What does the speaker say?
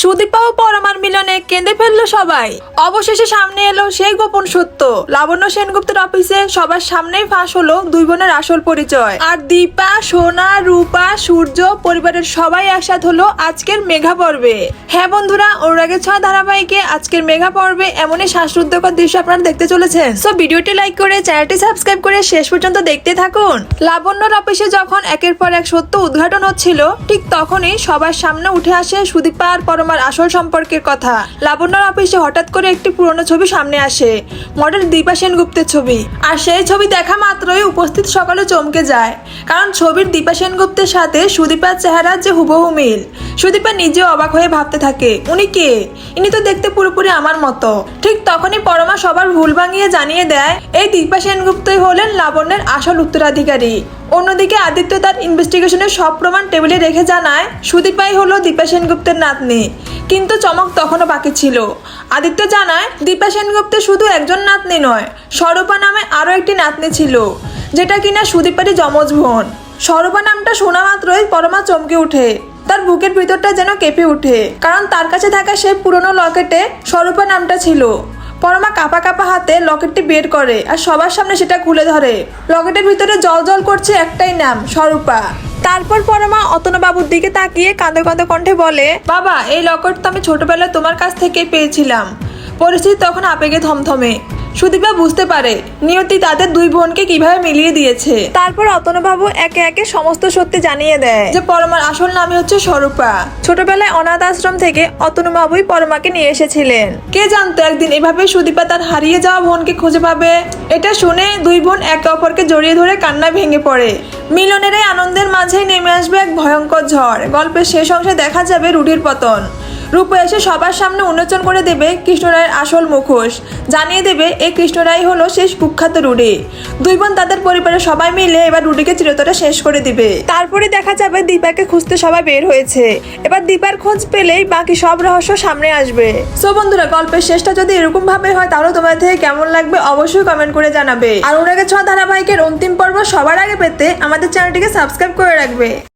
সুদীপা ও পরমার মিলনে কেঁদে ফেলল সবাই। অবশেষে সামনে এলো সেই গোপন সত্য। লাবণ্য সেনগুপ্তের অফিসে সবার সামনেই ফাঁস হলো দুই বোনের আসল পরিচয়। আর দীপা, সোনা, রূপা, সূর্য পরিবারের সবাই একসাথ হলো আজকের মেঘা পর্বে। হ্যাঁ বন্ধুরা, অনুরাগের ছ ধারাবাহিকে আজকের মেঘা পর্বে এমনই শ্বাসরুদ্ধকর দৃশ্য আপনারা দেখতে চলেছেন। সো ভিডিওটি লাইক করে চ্যানেলটি সাবস্ক্রাইব করে শেষ পর্যন্ত দেখতে থাকুন। লাবণ্যর অফিসে যখন একের পর এক সত্য উদ্ঘাটন হচ্ছিল, ঠিক তখনই সবার সামনে উঠে আসে সুদীপা আর পরমার আসল সম্পর্কের কথা। লাবণ্যর অফিসে হঠাৎ করে একটি পুরনো ছবি সামনে আসে, মডেল দীপা সেনগুপ্তের ছবি। আর সেই ছবি দেখা মাত্রই উপস্থিত সকলে চমকে যায়, কারণ ছবির দীপা সেনগুপ্তের সাথে সুদীপার চেহারা যে হুবহু মিল সুদীপা নিজে অবাক হয়ে ভাবতে থাকে, উনি কে? ইনি তো দেখতে পুরোপুরি আমার মতো। ঠিক তখনই পরমা সবার ভুল ভাঙিয়ে জানিয়ে দেয়, এই দীপা সেনগুপ্তই হলেন লাবণ্যের আসল উত্তরাধিকারী। অন্যদিকে আদিত্য তার ইনভেস্টিগেশনের সব প্রমাণ টেবিলে রেখে জানায়, সুদীপাই হলো দীপা সেনগুপ্তের নাতনি। কিন্তু চমক তখনও বাকি ছিল। আদিত্য জানায় দীপা সেনগুপ্তের শুধু একজন নাতনি নয় স্বরূপা নামে আরও একটি নাতনি ছিল, যেটা কিনা সুদীপারই যমজ বোন। স্বরূপা নামটা শোনা মাত্রই পরমা চমকে ওঠে। তার বুকের ভিতরটা যেন কেঁপে ওঠে, কারণ তার কাছে থাকা সেই পুরনো লকেটে স্বরূপা নামটা ছিল। পরমা কাপা কাপা হাতে লকেটটি বের করে আর সবার সামনে সেটা খুলে ধরে। লকেটের ভিতরে জল জল করছে একটাই নাম, স্বরূপা। তারপর পরমা অতনবাবুর দিকে তাকিয়ে কাঁদো কাঁদো কণ্ঠে বলে, বাবা, এই লকেট তো আমি ছোটবেলায় তোমার কাছ থেকে পেয়েছিলাম। পরিস্থিতি তখন আবেগে থমথমে। সুদীপা বুঝতে পারে। নিয়তি তাদের দুই বোনকে কীভাবে মিলিয়ে দিয়েছে। তারপর অতনবাবু একে একে সমস্ত সত্যি জানিয়ে দেয়। যে পরমার আসল নামে হচ্ছে স্বরূপা। ছোটবেলায় অনাথ আশ্রম থেকে অতনুবাবুই পরমাকে নিয়ে এসেছিলেন। কে জানতো একদিন এভাবে সুদীপা তার হারিয়ে যাওয়া বোনকে খুঁজে পাবে? এটা শুনে দুই বোন একে অপরকে জড়িয়ে ধরে কান্না ভেঙে পড়ে। মিলনের এই আনন্দের মাঝেই নেমে আসবে এক ভয়ঙ্কর ঝড়। গল্পের শেষ অংশে দেখা যাবে রুটির পতন। রূপ এসে সবার সামনে উন্মোচন করে দেবে কৃষ্ণরায়ের আসল মুখোশ। জানিয়ে দেবে এই কৃষ্ণরাই হলো শেষ কুখ্যাত রুডি। দুই বোন তাদের পরিবারের সবাই মিলে এবার রুডিকে চিরতরে শেষ করে দিবে। তারপরে দেখা যাবে দীপাকে খুঁজতে সবাই বের হয়েছে। এবার দীপার খোঁজ পেলেই বাকি সব রহস্য সামনে আসবে। সো বন্ধুরা, গল্পের শেষটা যদি এরকম ভাবে হয়, তাহলে তোমাদের থেকে কেমন লাগবে অবশ্যই কমেন্ট করে জানাবে। আর ওনাকে ছ ধারাবাহিকের অন্তিম পর্ব সবার আগে পেতে আমাদের চ্যানেলটিকে সাবস্ক্রাইব করে রাখবে।